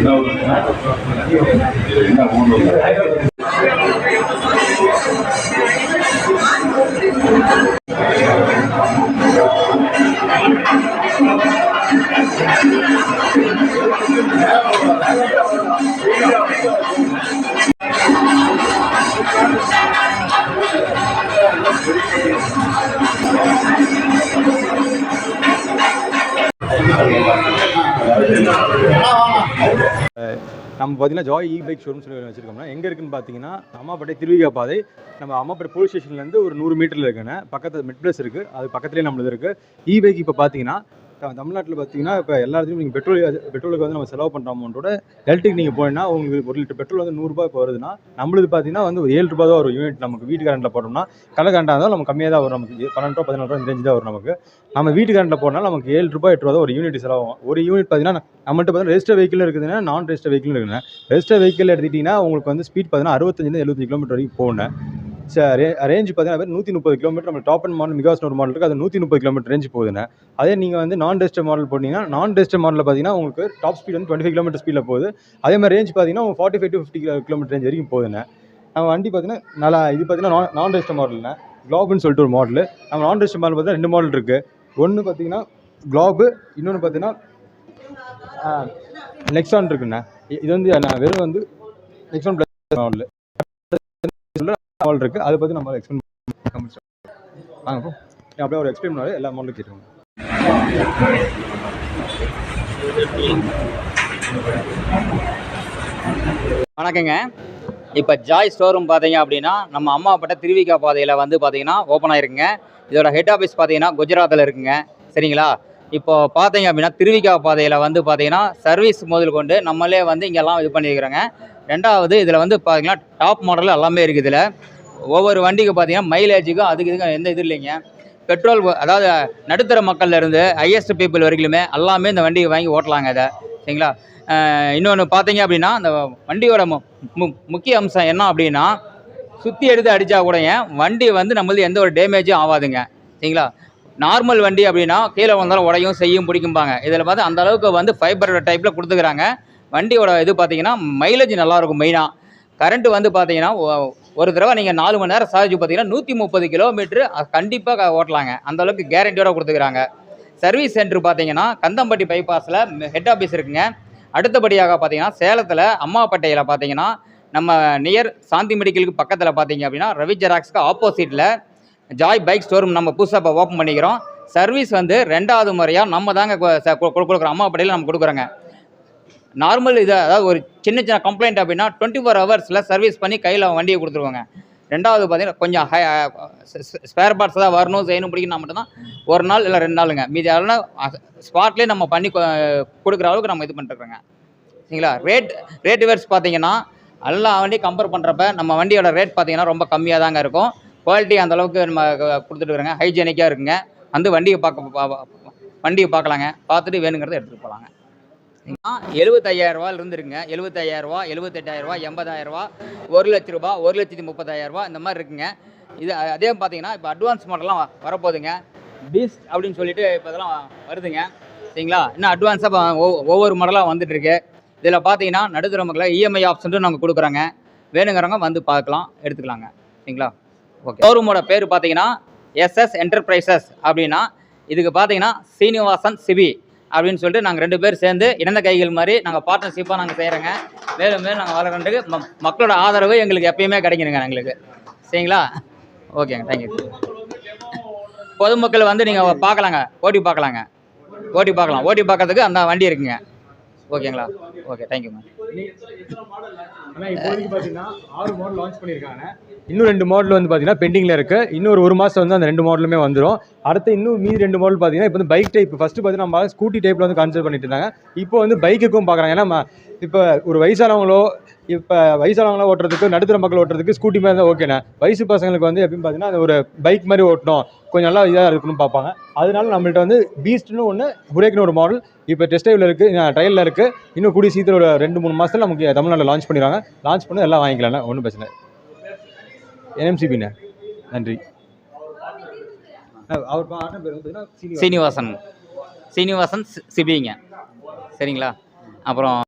No. நம்ம பார்த்தீங்கன்னா Joy இ bike showroom சொல்லி வச்சிருக்கோம்னா எங்கே இருக்குன்னு பார்த்தீங்கன்னா அம்மாப்பேட்டை திருவிகா பாதை நம்ம அம்மாப்பேட்டை போலீஸ் ஸ்டேஷன்லேருந்து ஒரு நூறு மீட்டரில் இருக்குண்ணே பக்கத்தில் மெட் பிளஸ் இருக்குது அது பக்கத்துலேயே நம்மளது இருக்குது இ பைக் இப்போ பார்த்தீங்கன்னா தமிழ்நாட்டில் பார்த்தீங்கன்னா இப்போ எல்லா இடத்துலையும் நீங்கள் பெட்ரோல் பெட்ரோலுக்கு வந்து நம்ம செலவு பண்ணுற அமௌண்ட்டோட எலக்ட்ரிக் நீங்கள் போனீங்கன்னா உங்களுக்கு ஒரு லிட்டர் பெட்ரோல் வந்து நூறுரூபா இப்போ வருதுன்னா நம்மளுக்கு பார்த்தீங்கன்னா வந்து ஒரு ஏழு ரூபா தான் ஒரு யூனிட் நமக்கு வீட்டு கரண்ட்டில் போட்டோம்னா கடை கரண்டாக இருந்தாலும் நம்ம கம்மியாக தான் வரும். நமக்கு பன்னெண்டு ரூபா பதினாறு ரூபா இந்த தான் வரும் நமக்கு. நம்ம வீட்டு கரண்ட்டில் போனால் நமக்கு ஏழு ரூபா எட்டு ரூபா தான் ஒரு யூனிட் செலவாகும். ஒரு யூனிட் பார்த்தீங்கன்னா நம்மள்ட்ட பார்த்தீங்கன்னா ரெஜிஸ்டர் வெஹிக்கிள் இருக்குதுன்னா நான் ரெஜிஸ்டர் வெஹிக்கிள் இருக்குதுன்னா ரெஜிஸ்டர் வெஹிக்கிள் எடுத்துக்கிட்டிங்கன்னா உங்களுக்கு வந்து ஸ்பீட் பார்த்தீங்கன்னா அறுபத்தஞ்சிலேருந்து எழுபத்தஞ்சு கிலோமீட்டர் வரைக்கும் போகணும். ரேஞ்ச் பார்த்தீங்கன்னா நூற்றி முப்பது கிலோமீட்டர் நம்ம டாப் அண்ட் மாடல் மிகாஸ் ஒரு மாடல் இருக்குது அது நூற்றி முப்பது கிலோமீட்டர் ரேஞ்ச் போகுதுண்ணே அதே நீங்கள் வந்து நான் ரெஜிஸ்டர் மாடல் போட்டிங்கன்னா நான் ரெஜிஸ்டர் மாடலில் பார்த்தீங்கன்னா உங்களுக்கு டாப் ஸ்பீட் வந்து டுவெண்ட்டி ஃபைவ் கிலோமீட்டர் ஸ்பீடில் போகுது. அதே மாதிரி ரேஞ்ச் பார்த்தீங்கன்னா உங்களுக்கு forty five to fifty kilometre range வரைக்கும் போகுதுண்ணே நம்ம வண்டி பார்த்தீங்கன்னா நல்லா இது பார்த்தீங்கன்னா நான் நான் ரெஜிஸ்டர் மாடல்ண்ணே க்ளாப்னு சொல்லிட்டு ஒரு மாடல் நம்ம நான் ரெஜிஸ்டர் மாடல் பார்த்தீங்கன்னா ரெண்டு மாடல் இருக்குது ஒன்று பார்த்தீங்கன்னா க்ளாபு இன்னொன்று பார்த்தீங்கன்னா நெக்ஸான் இருக்குண்ணே இது வந்து நான் வெறும் வந்து நெக்ஸான் ப்ளஸ் மாடல் மாடல் இருக்குது அதை பற்றி நம்ம எக்ஸ்பிளைன் வாங்க அப்படியே ஒரு எக்ஸ்பிளைன் பண்ணாரு எல்லா மாடலும் கேட்டுக்கோங்க. வணக்கங்க. இப்போ ஜாய் ஸ்டோரூம் பார்த்தீங்க அப்படின்னா நம்ம அம்மாப்பட்ட திருவிகா பாதையில் வந்து பார்த்தீங்கன்னா ஓப்பன் ஆயிருக்குங்க. இதோட ஹெட் ஆஃபீஸ் பார்த்தீங்கன்னா குஜராத்தில் இருக்குங்க. சரிங்களா? இப்போ பார்த்தீங்க அப்படின்னா திருவிகா பாதையில் வந்து பார்த்தீங்கன்னா சர்வீஸ் முதல் கொண்டு நம்மளே வந்து இங்கெல்லாம் இது பண்ணியிருக்கிறோங்க. ரெண்டாவது இதில் வந்து பார்த்தீங்கன்னா டாப் மாடல் எல்லாமே இருக்குது இதில். ஒவ்வொரு வண்டிக்கு பார்த்தீங்கன்னா மைலேஜுக்கும் அதுக்கு இதுக்கும் எந்த இது இல்லைங்க. பெட்ரோல் அதாவது நடுத்தர மக்கள்லேருந்து ஹையஸ்ட் பீப்புள் வரைக்குமே எல்லாமே இந்த வண்டியை வாங்கி ஓட்டலாங்க இதை. சரிங்களா? இன்னொன்று பார்த்தீங்க அப்படின்னா அந்த வண்டியோட மு மு- முக்கிய அம்சம் என்ன அப்படின்னா சுற்றி எடுத்து அடித்தா கூட ஏன் வண்டி வந்து நம்மளது எந்த ஒரு டேமேஜும் ஆகாதுங்க சரிங்களா? நார்மல் வண்டி அப்படின்னா கீழே வந்தாலும் உடையும் செய்யும் பிடிக்கும்பாங்க. இதில் பார்த்து அந்த அளவுக்கு வந்து ஃபைபர் டைப்பில் கொடுத்துக்கிறாங்க. வண்டியோட இது பார்த்தீங்கன்னா மைலேஜ் நல்லாயிருக்கும் மெயினாக கரண்ட்டு வந்து பார்த்தீங்கன்னா ஒரு தடவை நீங்கள் நாலு மணி நேரம் சார்ஜ் பார்த்தீங்கன்னா நூற்றி முப்பது கிலோமீட்ரு கண்டிப்பாக ஓட்டலாங்க. அந்த அளவுக்கு கேரண்டியோட கொடுத்துக்கிறாங்க. சர்வீஸ் சென்டர் பார்த்தீங்கன்னா கந்தம்பட்டி பைபாஸில் ஹெட் ஆஃபீஸ் இருக்குங்க. அடுத்தபடியாக பார்த்தீங்கன்னா சேலத்தில் அம்மாப்பேட்டையில் பார்த்தீங்கன்னா நம்ம நியர் சாந்தி மெடிக்கலுக்கு பக்கத்தில் பார்த்தீங்க அப்படின்னா ரவி ஜெராக்ஸ்க்கு ஆப்போசிட்டில் ஜாய் பைக் ஸ்டோரூம் நம்ம புதுசாக இப்போ ஓப்பன் பண்ணிக்கிறோம். சர்வீஸ் வந்து ரெண்டாவது முறையாக நம்ம தாங்க கொடுக்குறோம். அம்மாப்பேட்டையில் நம்ம கொடுக்குறோங்க. நார்மல் இதாக அதாவது ஒரு சின்ன சின்ன கம்ப்ளைண்ட் அப்படின்னா டுவெண்ட்டி ஃபோர் ஹவர்ஸில் சர்வீஸ் பண்ணி கையில் வண்டியை கொடுத்துருவாங்க. ரெண்டாவது பார்த்தீங்கன்னா கொஞ்சம் ஹை ஸ்பேர் பார்ட்ஸ் தான் வரணும் செய்யணும் பிடிக்கணும் மட்டும்தான் ஒரு நாள் இல்லை ரெண்டு நாளுங்க. மீதி அதெல்லாம் ஸ்பாட்லேயே நம்ம பண்ணி கொடுக்குற அளவுக்கு நம்ம இது பண்ணிட்டுருக்கோங்க. சரிங்களா? ரேட் ரேட் வேர்ஸ் பார்த்தீங்கன்னா எல்லா வண்டி கம்பேர் பண்ணுறப்ப நம்ம வண்டியோட ரேட் பார்த்தீங்கன்னா ரொம்ப கம்மியாக தாங்க இருக்கும். குவாலிட்டி அந்த அளவுக்கு நம்ம க- கொடுத்துட்டு இருக்கிறோங்க ஹைஜீனிக்காக இருக்குங்க. வந்து வண்டியை பார்க்க வண்டியை பார்க்கலாங்க. பார்த்துட்டு வேணுங்கிறத எடுத்துகிட்டு போகலாங்க எழுபத்தையாயிரரூவா இருந்துருங்க எழுபத்தையாயிரரூவா எழுபத்தெட்டாயிரரூவா எண்பதாயிரரூவா ஒரு லட்ச ரூபா ஒரு லட்சத்தி முப்பதாயிரரூவா இந்த மாதிரி இருக்குங்க. இது அதே பார்த்தீங்கன்னா இப்போ அட்வான்ஸ் மாடல்லாம் வரப்போகுதுங்க. பீஸ்ட் அப்படின்னு சொல்லிட்டு இப்போ இதெல்லாம் வருதுங்க. சரிங்களா? இன்னும் அட்வான்ஸாக ஒவ்வொரு மாடலாக வந்துட்டுருக்கு. இதில் பார்த்தீங்கன்னா நடுத்தர மக்களை இஎம்ஐ ஆப்ஷன்ட்டு நாங்கள் கொடுக்குறோங்க. வேணுங்கிறவங்க வந்து பார்க்கலாம் எடுத்துக்கலாங்க. சரிங்களா? ஓகே ஷோரூமோட பேர் பார்த்தீங்கன்னா எஸ்எஸ் என்டர்பிரைசஸ் அப்படின்னா இதுக்கு பார்த்தீங்கன்னா சீனிவாசன் சிபி. அப்படின்னு சொல்லிட்டு நாங்கள் ரெண்டு பேர் சேர்ந்து இணைந்த கைகள் மாதிரி நாங்கள் பார்ட்னர்ஷிப்பாக நாங்கள் செய்கிறோங்க மேலும் மேலும் நாங்கள் வளர்கிறதுக்கு ம மக்களோட ஆதரவு எங்களுக்கு எப்பயுமே கிடைக்கணுங்க எங்களுக்கு. சரிங்களா? ஓகேங்க தேங்க்யூ பொதுமக்கள் வந்து நீங்கள் பார்க்கலாங்க ஓட்டி பார்க்கலாங்க. ஓட்டி பார்க்கலாம். ஓட்டி பார்க்கறதுக்கு அந்த வண்டி இருக்குங்க. ஓகேங்களா? ஓகே தேங்க்யூ மேம் பார்த்தீங்கன்னா ஆறு மாடல் லான்ச் பண்ணியிருக்காங்க. இன்னும் ரெண்டு மாடல் வந்து பார்த்தீங்கன்னா பெண்டிங்கில் இருக்குது இன்னொரு ஒரு மாதம் வந்து அந்த ரெண்டு மாடலுமே வந்துடும் அடுத்து இன்னும் மீதி ரெண்டு மாடல் பார்த்தீங்கன்னா இப்போ வந்து பைக் டைப் ஃபஸ்ட்டு பார்த்தீங்கன்னா நம்ம ஸ்கூட்டி டைப்பில் வந்து கான்செப்ட் பண்ணிட்டு இருந்தாங்க. இப்போ வந்து பைக்குக்கும் பார்க்குறாங்க. ஏன்னா இப்போ ஒரு வயசானவங்களோ இப்போ வயசானவங்களோ ஓட்டுறதுக்கு நடுத்தர மக்கள் ஓட்டுறதுக்கு ஸ்கூட்டி மாதிரி தான் ஓகேண்ணே வயசு பசங்களுக்கு வந்து எப்படின்னு பார்த்தீங்கன்னா அது ஒரு பைக் மாதிரி ஓட்டணும். கொஞ்சம் நல்லா இதாக இருக்கணும்னு பார்ப்பாங்க. அதனால நம்மள்ட்ட வந்து பீஸ்ட்னு ஒன்று புரேக்னு ஒரு மாடல் இப்போ டெஸ்ட் டைவில் இருக்குது ட்ரையலில் இருக்குது இன்னும் கூடிய சீக்கிரம் ஒரு ரெண்டு மூணு மாதத்தில் நமக்கு தமிழ்நாட்டில் லான்ச் பண்ணிடுவாங்க. லான்ச் பண்ணி எல்லாம் வாங்கிக்கலாம்ண்ணே. ஒன்றும் பிரச்சனை என்எம்சிபிண்ணே. நன்றி. அவர் பாட்டு பேர் வந்து சீனிவாசன். சீனிவாசன் சி- சிபிங்க. சரிங்களா? அப்புறம்